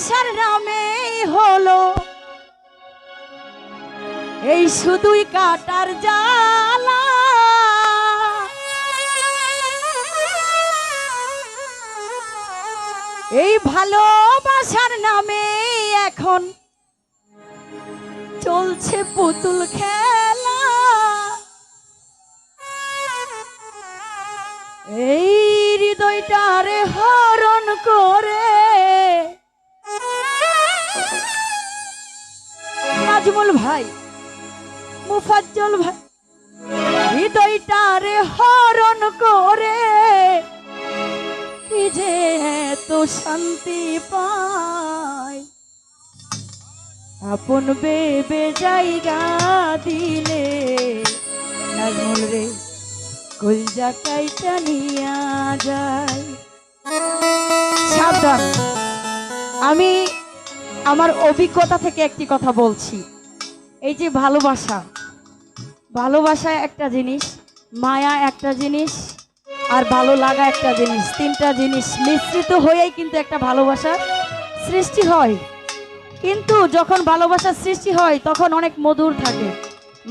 ভালোবাসার নামে হলো। এই শুধুই কাটার জ্বালা। এই ভালোবাসার নামে এখন চলছে পুতুল খেলা। এই হৃদয়টারে হরণ করে নাজমুল ভাই, মুফাজ্জল ভাই হৃদয়টারে হরণ করে, কি যে এত শান্তি পায়। আপন বেবে জায়গা দিলে, নাজমুল রে কলজা কাইটা নিয়া যায়। সাবধান। আমি আমার অভিজ্ঞতা থেকে একটি কথা বলছি। এই যে ভালোবাসা ভালোবাসা একটা জিনিস, মায়া একটা জিনিস, আর ভালো লাগা একটা জিনিস, তিনটা জিনিস মিশ্রিত হয়েই কিন্তু একটা ভালোবাসা সৃষ্টি হয়। কিন্তু যখন ভালোবাসার সৃষ্টি হয়, তখন অনেক মধুর থাকে।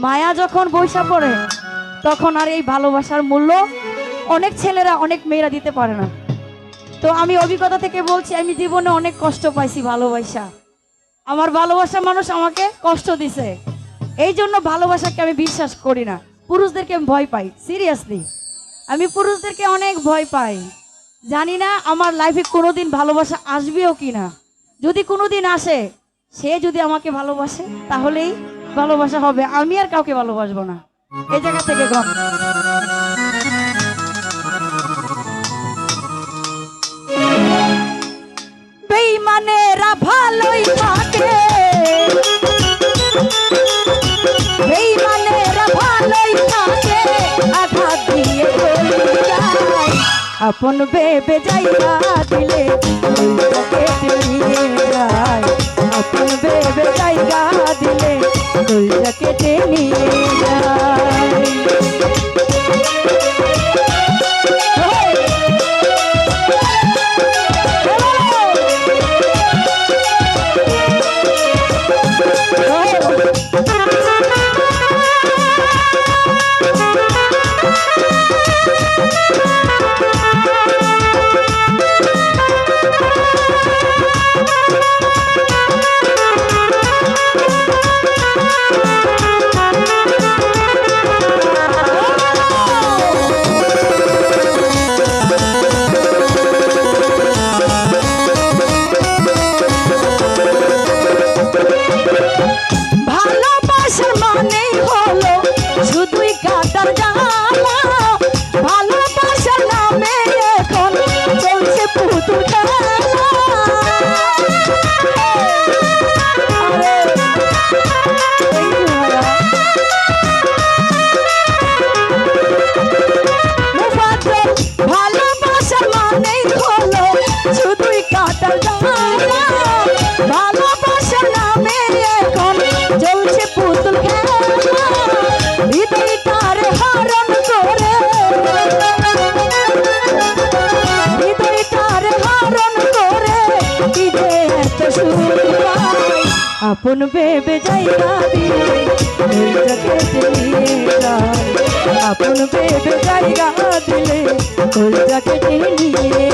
মায়া যখন বৈশা পড়ে, তখন আর এই ভালোবাসার মূল্য অনেক ছেলেরা, অনেক মেয়েরা দিতে পারে না। তো আমি অভিজ্ঞতা থেকে বলছি, আমি জীবনে অনেক কষ্ট পাইছি ভালোবাসা। আমার ভালোবাসা মানুষ আমাকে কষ্ট দিছে। এই জন্য ভালোবাসাকে আমি বিশ্বাস করি না। পুরুষদেরকে আমি ভয় পাই সিরিয়াসলি আমি পুরুষদেরকে অনেক ভয় পাই। জানি না আমার লাইফে কোনোদিন ভালোবাসা আসবেও কি না যদি কোনোদিন আসে, সে যদি আমাকে ভালোবাসে, তাহলেই ভালোবাসা হবে। আমি আর কাউকে ভালোবাসবো না। এই জায়গা থেকে গণ বেইমানেরা ভালোই থাকে বেইমানেরা ভালোই থাকে আঘাত দিয়ে আপন বেবে জায়গা দিলে আপন বেবে দিলে ওইটাকে নিয়ে যায়। আপন বেবে জায়গা দিয়ে নিজকে দিয়ে যাই। আপন জায়গা দিলে কলজাকে নিয়ে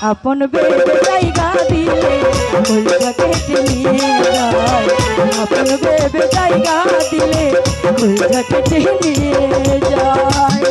আপন বেবে জায়গা দিলে কলজা কেটে নিয়ে যায়। আপন বেবে জায়গা দিলে কলজা কেটে নিয়ে যায়।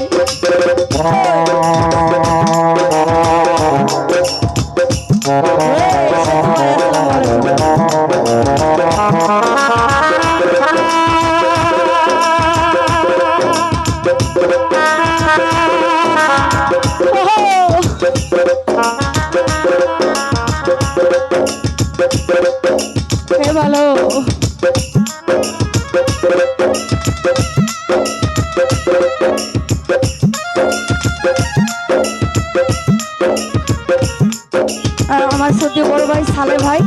আমার সত্যি বড় ভাই সালে ভাই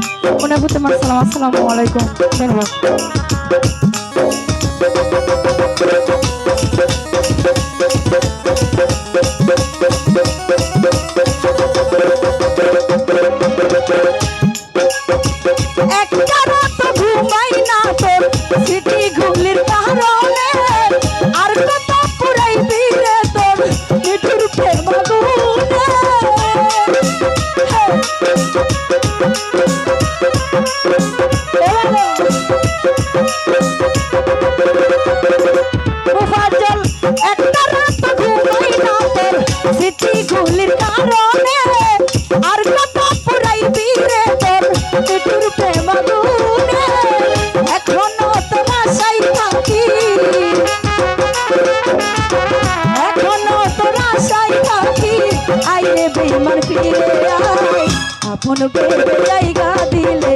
ওনার প্রতি আমার সালাম, আসসালামু আলাইকুম। ধন্যবাদ। আর কত বেমান ফিরে আপন বেবে জায়গা দিলে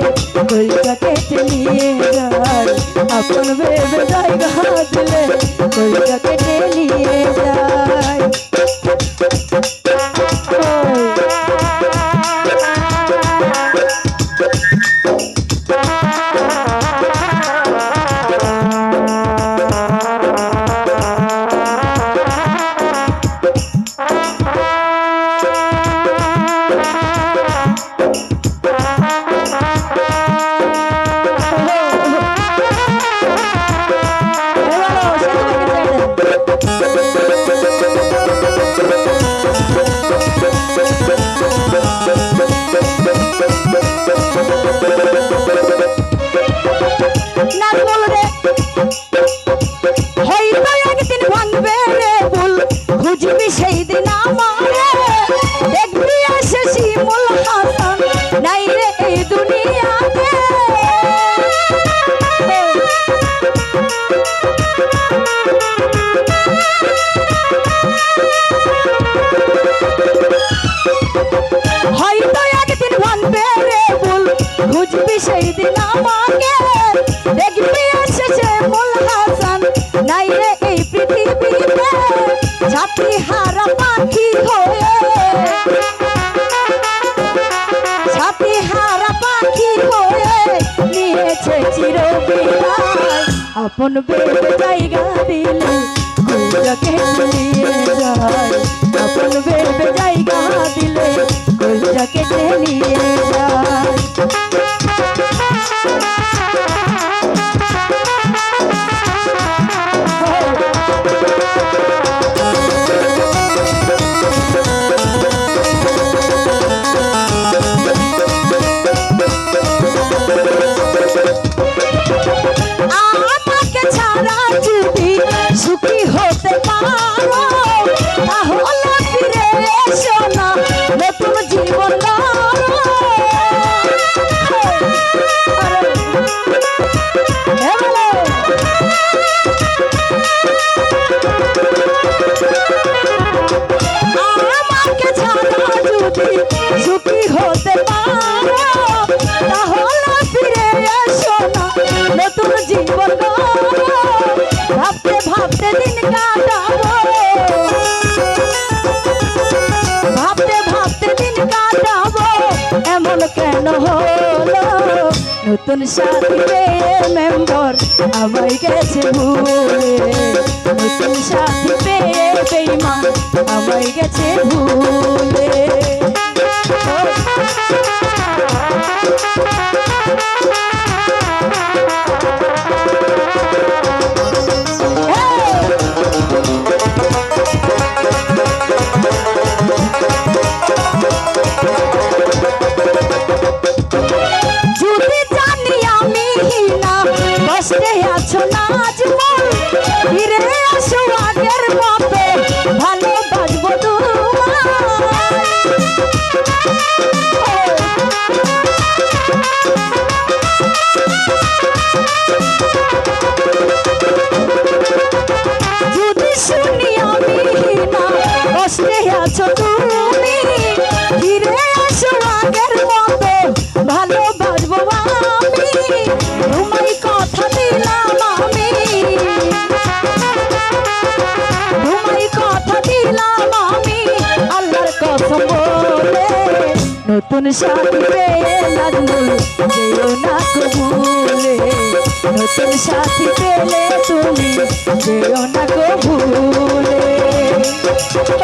কলকা কেটে নিয়ে যায় আপন বেবে জায়গা দিলে কলকা কেটে নিয়ে যায় খুঁজবি আমাকে দেখবি এসেছে মুল হাসান। নাই রে এই পৃথিবীতে ছাতি হারা পাখি হয়ে। ছাতি হারা পাখি হয়ে নিয়েছে চিরবিদায়। আপন বেবে জায়গা দিলে কইরাকে নিয়ে যায়। আপন বেবে জায়গা দিলে কইরাকে নিয়ে যায়। আমাকে যদি সুখী হতে পারো, তাহলে ফিরে এসো না, নতুন জীবন। ভাবতে ভাবতে দিন কাটাবো ভাবতে ভাবতে দিন কাটাবো, এমন কেন হলো নতুন সাথী পেয়ে মেম্বর আমায় গেছে ভুলে। নতুন সাথী পেয়ে বেইমান আমায় গেছে ভুলে। নাজমল নতুন সাথী পেয়ে নাজমুল যেও না কবুলে নতুন সাথী পেলে তুমি যেও না কবুলে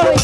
ওই।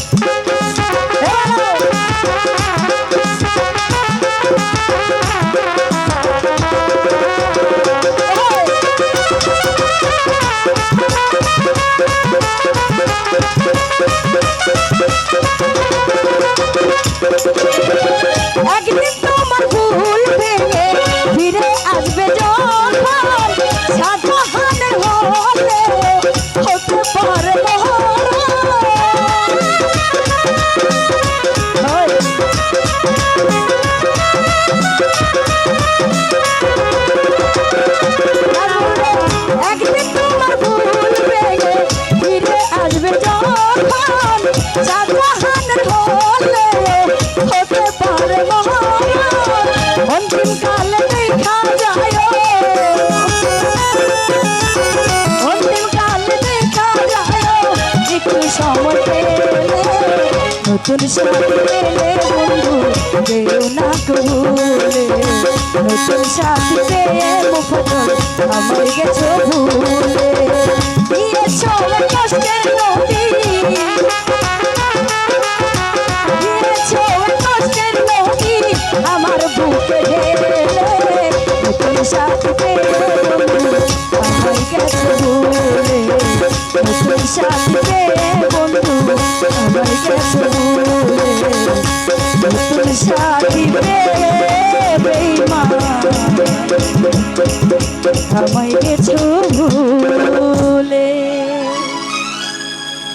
সময় পেলে নতুন সাথী পেলে বন্ধু যেও না কবুলে নতুন সাথী পেয়ে মুফতল আমার গেছো ভুলে দিয়েছ কষ্টের নদী দিয়েছ কষ্টের নদী আমার বুকে ঢেলে নতুন সাথী পেয়ে বন্ধু আমার গেছো ভুলে সাথী বন্ধু আমার ভুলে নতুন সাথী আমায় গেছো ভুলে